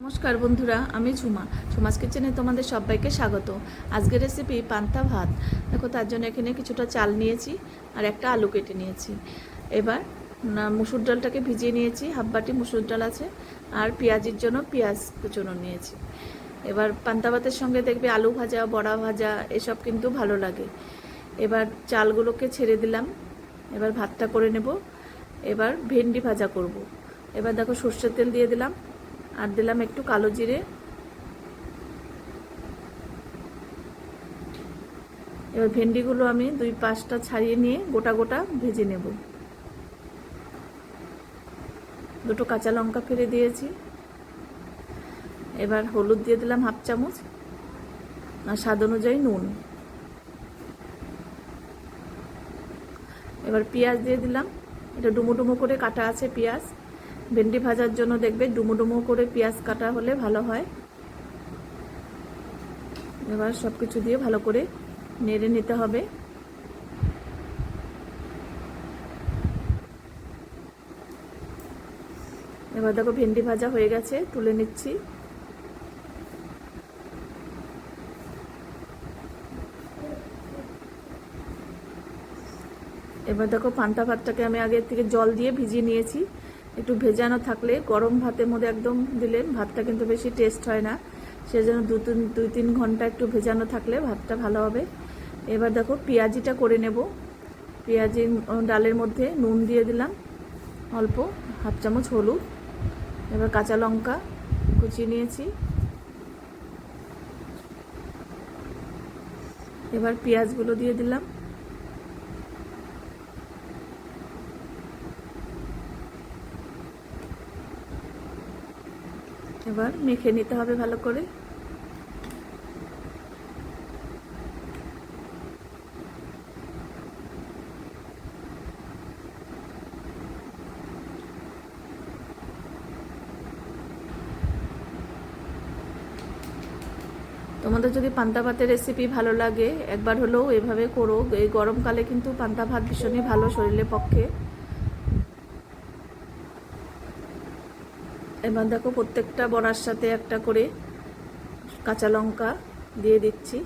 নমস্কার বন্ধুরা, আমি ঝুমা। ঝুমাস কিচেনে তোমাদের সবাইকে স্বাগত। আজকের রেসিপি পান্তা ভাত। দেখো, তার জন্য এখানে কিছুটা চাল নিয়েছি আর একটা আলু কেটে নিয়েছি। এবার মুসুর ডালটাকে ভিজিয়ে নিয়েছি। হাফ বাটি মুসুর ডাল আছে আর পেঁয়াজির জন্য পেঁয়াজ কুচনো নিয়েছি। এবার পান্তা ভাতের সঙ্গে দেখবে আলু ভাজা, বড়া ভাজা, এসব কিন্তু ভালো লাগে। এবার চালগুলোকে ছেড়ে দিলাম। এবার ভাতটা করে নেব। এবার ভেন্ডি ভাজা করব। এবার দেখো, সর্ষের তেল দিয়ে দিলাম। আর দিলাম একটু কালো জিরে। এবার ভেন্ডিগুলো আমি দুই পাঁচটা ছাড়িয়ে নিয়ে গোটা গোটা ভেজে নেব। দুটো কাঁচা লঙ্কা ফেলে দিয়েছি। এবার হলুদ দিয়ে দিলাম হাফ চামচ আর স্বাদ অনুযায়ী নুন। এবার পেঁয়াজ দিয়ে দিলাম। এটা ডুমো ডুমো করে কাটা আছে পেঁয়াজ। ভেন্ডি ভাজার জন্য দেখবে ডুমো ডুমো করে পেঁয়াজ কাটা হলে ভালো হয়। এবার সব কিছু দিয়ে ভালো করে নেড়ে নিতে হবে। এবার দেখো ভেন্ডি ভাজা হয়ে গেছে, তুলে নিচ্ছি। এবার দেখো পান্তা ভাতটাকে আমি আগের থেকে জল দিয়ে ভিজিয়ে নিয়েছি। একটু ভেজানো থাকলে, গরম ভাতের মধ্যে একদম দিলে ভাতটা কিন্তু বেশি টেস্ট হয় না। সেজন্য দু তিন, দুই তিন ঘণ্টা একটু ভেজানো থাকলে ভাতটা ভালো হবে। এবার দেখো পেঁয়াজিটা করে নেব। পেঁয়াজি ডালের মধ্যে নুন দিয়ে দিলাম। অল্প হাফ চামচ হলুদ। এবার কাঁচা লঙ্কা কুচিয়ে নিয়েছি। এবার পেঁয়াজগুলো দিয়ে দিলাম। এবার মেখে নিতে হবে ভালো করে। তোমাদের যদি পান্তা ভাতের রেসিপি ভালো লাগে, একবার হলেও এভাবে করো। এই গরমকালে কিন্তু পান্তা ভাত ভীষণই ভালো শরীরের পক্ষে। এবার দেখো, প্রত্যেকটা বড়ার সাথে একটা করে কাঁচা লঙ্কা দিয়ে দিচ্ছি।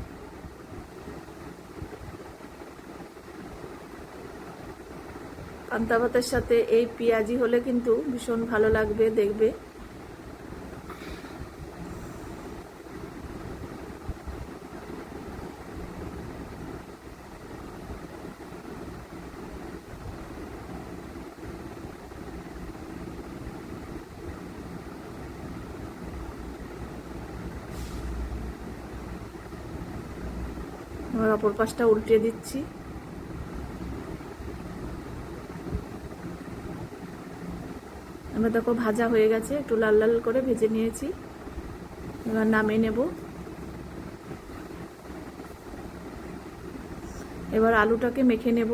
পান্তা ভাতের সাথে এই পেঁয়াজি হলে কিন্তু ভীষণ ভালো লাগবে, দেখবে। এবার অপর পাশটা উল্টে দিচ্ছি। এবার দেখো ভাজা হয়ে গেছে, একটু লাল লাল করে ভেজে নিয়েছি। এবার নামিয়ে নেব। এবার আলুটাকে মেখে নেব।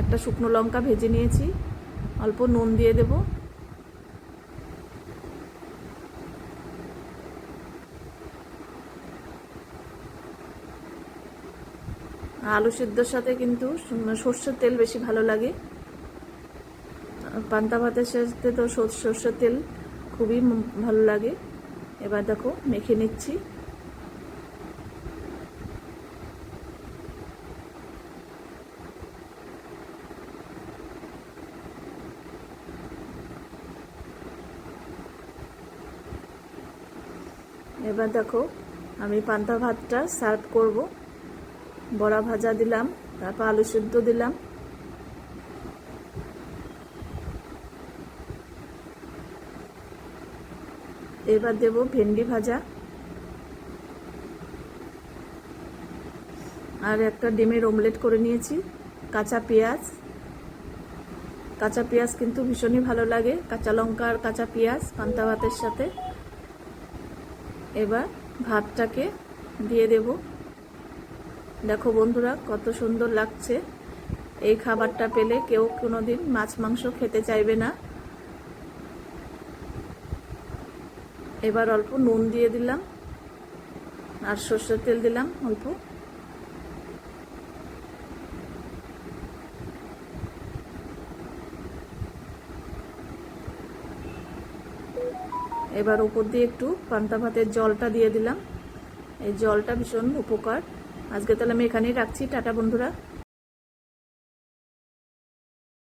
একটা শুকনো লঙ্কা ভেজে নিয়েছি, অল্প নুন দিয়ে দেবো। আলু সিদ্ধর সাথে কিন্তু সর্ষের তেল বেশি ভালো লাগে। পান্তা ভাতের সাথে তো সর্ষের তেল খুবই ভালো লাগে। এবার দেখো, মেখে নিচ্ছি। এবার দেখো, আমি পান্তা ভাতটা সার্ভ করব। বড়া ভাজা দিলাম, তারপর আলু সিদ্ধ দিলাম। এবার দেব ভেন্ডি ভাজা। আর একটা ডিমের অমলেট করে নিয়েছি, কাঁচা পেঁয়াজ। কাঁচা পেঁয়াজ কিন্তু ভীষণই ভালো লাগে, কাঁচা লঙ্কা আর কাঁচা পেঁয়াজ, পান্তা ভাতের সাথে। এবার ভাতটাকে দিয়ে দেবো। দেখো বন্ধুরা, কত সুন্দর লাগছে। এই খাবারটা পেলে কেউ কোনোদিন মাছ, মাংস খেতে চাইবে না। এবার অল্প নুন দিয়ে দিলাম, আর সর্ষের তেল দিলাম অল্প। এবার উপর দিয়ে একটু পান্তা ভাতের জলটা দিয়ে দিলাম। এই জলটা ভীষণ উপকার। আজকে তাহলে আমি এখানেই রাখছি। টাটা বন্ধুরা।